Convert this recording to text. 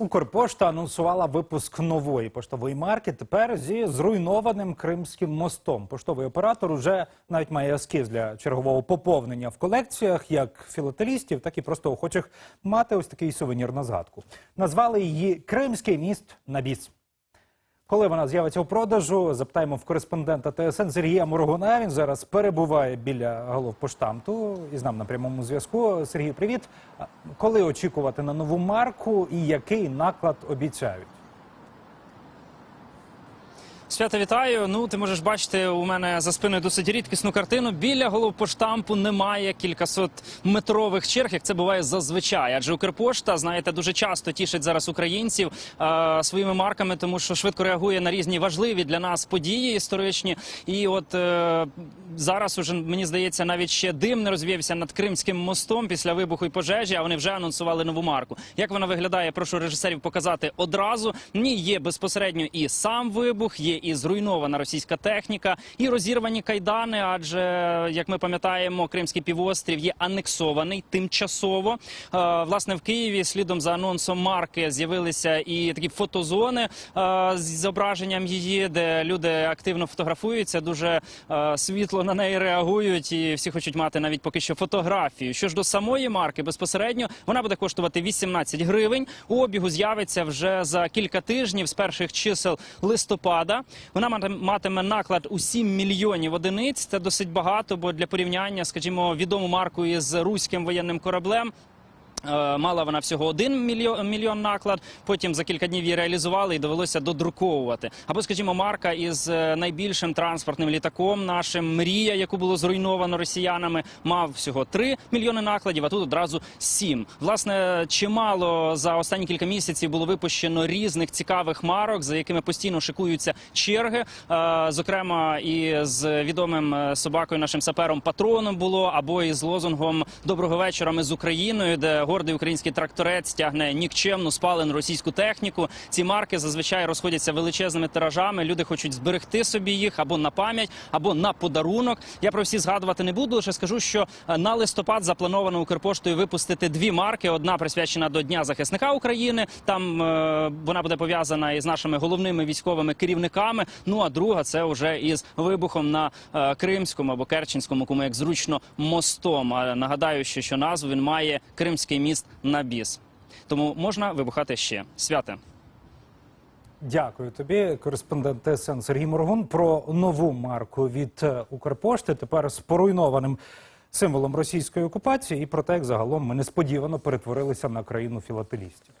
Укрпошта анонсувала випуск нової поштової марки. Тепер зі зруйнованим кримським мостом. Поштовий оператор уже навіть має ескіз для чергового поповнення в колекціях, як філателістів, так і просто охочих мати ось такий сувенір на згадку. Назвали її Кримський міст на біс. Коли вона з'явиться у продажу, запитаємо в кореспондента ТСН Сергія Моргуна. Він зараз перебуває біля головпоштамту і з нами на прямому зв'язку. Сергій, привіт. Коли очікувати на нову марку і який наклад обіцяють? Свята вітаю. Ну, ти можеш бачити у мене за спиною досить рідкісну картину. Біля головпоштампу немає кількасот метрових черг, як це буває зазвичай. Адже Укрпошта, знаєте, дуже часто тішить зараз українців е, своїми марками, тому що швидко реагує на різні важливі для нас події історичні. І от е, зараз уже мені здається, навіть ще дим не розвіявся над Кримським мостом після вибуху і пожежі. А вони вже анонсували нову марку. Як вона виглядає? Прошу режисерів показати одразу. Ні, є безпосередньо і сам вибух, є і зруйнована російська техніка, і розірвані кайдани. Адже як ми пам'ятаємо, Кримський півострів є анексований тимчасово. Е, Власне, в Києві слідом за анонсом марки з'явилися і такі фотозони е, з зображенням її, де люди активно фотографуються, дуже е, світло на неї реагують, і всі хочуть мати навіть поки що фотографію. Що ж до самої марки, безпосередньо вона буде коштувати 18 гривень. У обігу з'явиться вже за кілька тижнів з перших чисел листопада. Вона мати- матиме наклад у 7 мільйонів одиниць. Це досить багато, бо для порівняння, скажімо, відому марку із руським воєнним кораблем. Е, Мала вона всього один мільйон, мільйон наклад. Потім за кілька днів її реалізували і довелося додруковувати. Або, скажімо, марка із е, найбільшим транспортним літаком нашим мрія, яку було зруйновано росіянами, мав всього 3 мільйони накладів. А тут одразу 7. Власне, чимало за останні кілька місяців було випущено різних цікавих марок, за якими постійно шикуються черги. Е, Зокрема, і з відомим собакою, нашим сапером патроном було, або із лозунгом Доброго вечора. Ми з Україною, де гордий український тракторець тягне нікчемну спалену російську техніку. Ці марки зазвичай розходяться величезними тиражами. Люди хочуть зберегти собі їх або на пам'ять, або на подарунок. Я про всі згадувати не буду. Лише скажу, що е, на листопад заплановано Укрпоштою випустити дві марки. Одна присвячена до Дня захисника України. Там е, вона буде пов'язана із нашими головними військовими керівниками. Ну а друга це вже із вибухом на е, Кримському або Керченському, кому як зручно мостом. А нагадаю, що, що назву він має Кримський міст на біс. Тому можна вибухати ще святе. Дякую тобі, кореспондент ТСН Сергій Моргун, про нову марку від е, Укрпошти. Тепер з поруйнованим символом російської окупації, і про те, як загалом ми несподівано перетворилися на країну філателістів.